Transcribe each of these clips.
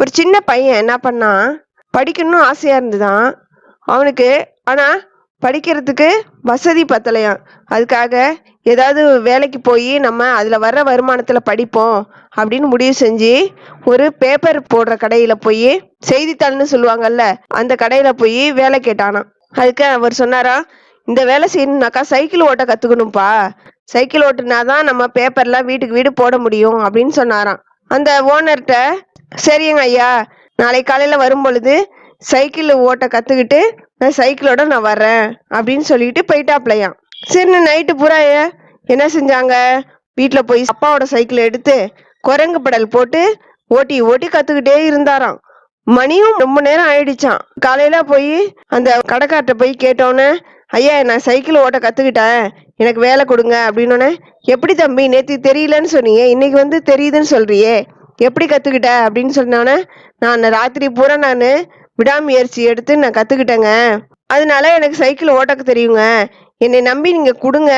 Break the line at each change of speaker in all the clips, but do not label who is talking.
ஒரு சின்ன பையன் என்ன பண்ணான் படிக்கணும்னு ஆசையாக இருந்துதான். அவனுக்கு ஆனால் படிக்கிறதுக்கு வசதி பத்தலையாம் அதுக்காக ஏதாவது வேலைக்கு போய் நம்ம அதில் வர்ற வருமானத்தில் படிப்போம் அப்படின்னு முடிவு செஞ்சு ஒரு பேப்பர் போடுற கடையில் போய் செய்தித்தாள்னு சொல்லுவாங்கல்ல அந்த கடையில் போய் வேலை கேட்டானாம். அதுக்கு அவர் சொன்னாரா இந்த வேலை செய்யணும்னாக்கா சைக்கிள் ஓட்ட கற்றுக்கணும்ப்பா சைக்கிள் ஓட்டுனா தான் நம்ம பேப்பர்லாம் வீட்டுக்கு வீடு போட முடியும் அப்படின்னு சொன்னாராம். அந்த ஓனர்கிட்ட சரிங்க ஐயா. நாளை காலையில் வரும் பொழுது சைக்கிள் ஓட்ட கற்றுக்கிட்டு நான் சைக்கிளோட நான் வர்றேன் அப்படின்னு சொல்லிட்டு போயிட்டாப்லையாம் சரி நைட்டு பூரா ஐயா. என்ன செஞ்சாங்க? வீட்டில் போய் அப்பாவோட சைக்கிள் எடுத்து குரங்கு படல் போட்டு ஓட்டி ஓட்டி கற்றுக்கிட்டே இருந்தாராம். மணியும் ரொம்ப நேரம் ஆயிடுச்சான் காலையில போய் அந்த கடைக்கார்ட்ட போய் கேட்டோன்னே ஐயா நான் சைக்கிள் ஓட்ட கத்துக்கிட்டேன். எனக்கு வேலை கொடுங்க அப்படின்னோடனே எப்படி தம்பி நேற்று தெரியலன்னு சொன்னீங்க. இன்னைக்கு வந்து தெரியுதுன்னு சொல்றியே. எப்படி கத்துக்கிட்ட அப்படின்னு சொன்னோன்னே நான் ராத்திரி பூரா நான் விடாமுயற்சி எடுத்து நான் கத்துக்கிட்டேங்க. அதனால எனக்கு சைக்கிள் ஓட்டக்க தெரியுங்க. என்னை நம்பி நீங்க கொடுங்க.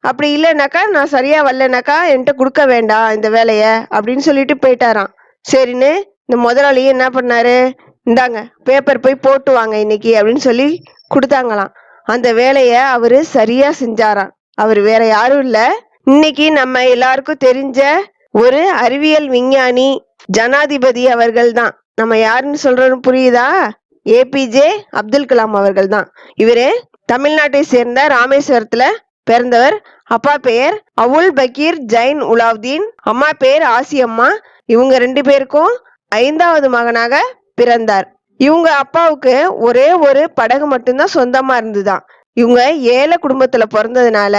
அப்படி இல்லைனாக்கா நான் சரியா வரலனாக்கா என்கிட்ட கொடுக்க வேண்டாம் இந்த வேலைய அப்படின்னு சொல்லிட்டு போயிட்டாராம். சரின்னு இந்த முதலாளி என்ன பண்ணாரு? இந்தாங்க பேப்பர் போய் போட்டு வாங்க இன்னைக்கு அப்படின்னு சொல்லி கொடுத்தாங்களாம். அந்த வேலைய அவரு சரியா செஞ்சாராம். அவர் வேற யாரும் இல்ல. இன்னைக்கு நம்ம எல்லாருக்கும் தெரிஞ்ச ஒரு அறிவியல் விஞ்ஞானி ஜனாதிபதி அவர்கள் தான் நம்ம யாருன்னு சொல்றோம் புரியுதா? ஏபிஜே அப்துல் கலாம் அவர்கள் தான் இவரு தமிழ்நாட்டை சேர்ந்த ராமேஸ்வரத்துல பிறந்தவர். அப்பா பெயர் அவுல் பக்கீர் ஜைன் உலாவுதீன். அம்மா பேர் ஆசியம்மா. இவங்க ரெண்டு பேருக்கும் ஐந்தாவது மகனாக பிறந்தார். இவங்க அப்பாவுக்கு ஒரே ஒரு படகு மட்டும்தான் சொந்தமா இருந்துதான். இவங்க ஏழை குடும்பத்துல பிறந்ததுனால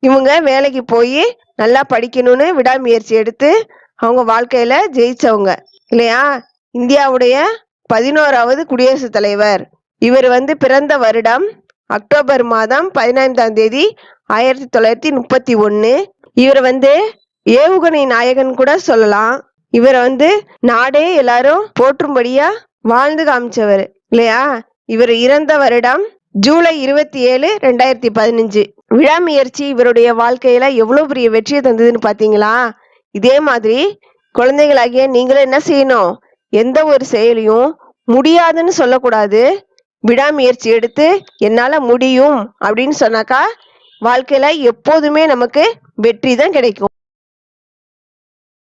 இவங்க வேலைக்கு போய் நல்லா படிக்கணும்னு விடாமுயற்சி எடுத்து அவங்க வாழ்க்கையில ஜெயிச்சவங்க. இல்லையா? இந்தியாவுடைய பதினோராவது குடியரசுத் தலைவர். இவர் வந்து பிறந்த வருடம் அக்டோபர் மாதம் பதினைந்தாம் தேதி ஆயிரத்தி தொள்ளாயிரத்தி முப்பத்தி ஒன்று இவர் வந்து ஏவுகணை நாயகன் கூட சொல்லலாம். இவரை வந்து நாடே எல்லாரும் போற்றும்படியா வாழ்ந்து காமிச்சவர். இல்லையா? இவர் இறந்த வருடம் ஜூலை இருபத்தி ஏழு ரெண்டாயிரத்தி பதினஞ்சு. விடாமுயற்சி இவருடைய வாழ்க்கையில எவ்வளவு பெரிய வெற்றியை தந்ததுன்னு பாத்தீங்களா? இதே மாதிரி குழந்தைகளாகிய நீங்களும் என்ன செய்யணும்? எந்த ஒரு செயலையும் முடியாதுன்னு சொல்லக்கூடாது. விடாமுயற்சி எடுத்து என்னால முடியும் அப்படின்னு சொன்னாக்கா வாழ்க்கையில எப்போதுமே நமக்கு வெற்றி தான் கிடைக்கும்.